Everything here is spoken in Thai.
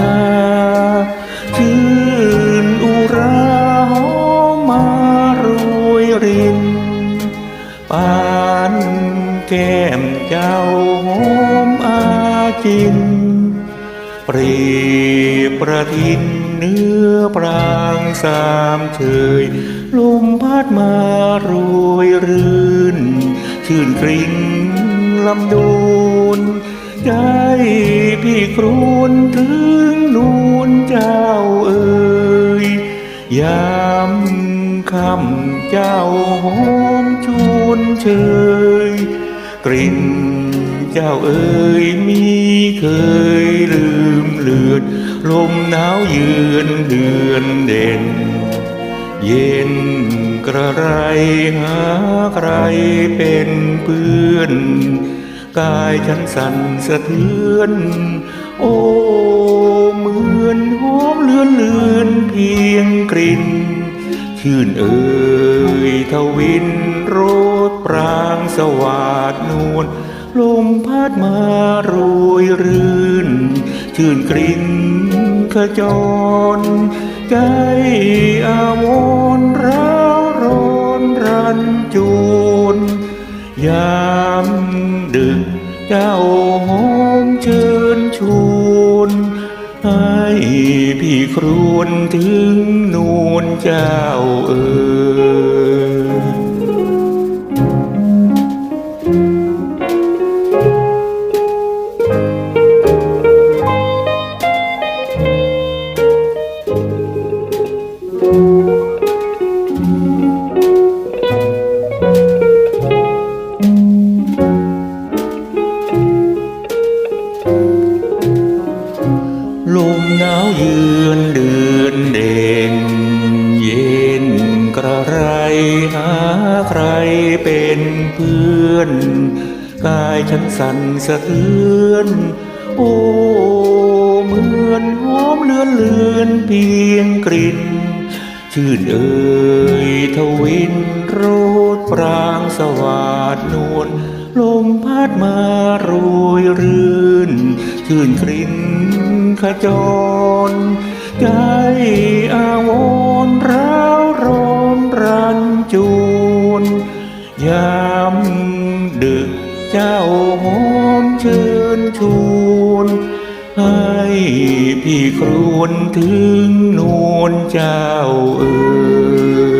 ตาชื่นอุราหอมมารวยรินปานแก้มเจ้าหอมอาจินเปรีประทินเนื้อปรางสามเฉยลมพัดมารวยรื่น ชื่นกริ่งลำดูน ใจพี่ครวนถึงนูนเจ้าเอ่ยยามคำเจ้าหอมชวนเชยกลิ่นเจ้าเอ๋ยมีเคยลืมเลือด ลมหนาวเยือนเดือนเด่น เย็นกระไรหาใครเป็นเพื่อน กายฉันสั่นสะเทือน โอ้เหมือนหอมเลือนเลือนเพียงกลิ่น ชื่นเอ่ยทวินโรดปรางสวาดนวลลมพัดมารวยรื่น ชื่นกลิ่นขจร ใจอาวรร้าวร้อนรันจวนยา เจ้าหอมเชิญชวนให้พี่ครวนถึงนูนเจ้าเอ๋ย ยืนเดือนเด่นเย็นกระไรหาใครเป็นเพื่อนกายฉันสั่นสะเทือน โอ้เหมือนหอมเลือนเลือนเพียงกลิ่น ชื่นเอ่ยทวินโรดปรางสวาดนวลลมพัดมารวยรื่น ชื่นกลิ่น ขจร ใจอาวรร้าวร้อนรันจวนยามดึกเจ้าหอมเชิญชวนให้พี่ครวนถึงนวลเจ้าเอ๋ย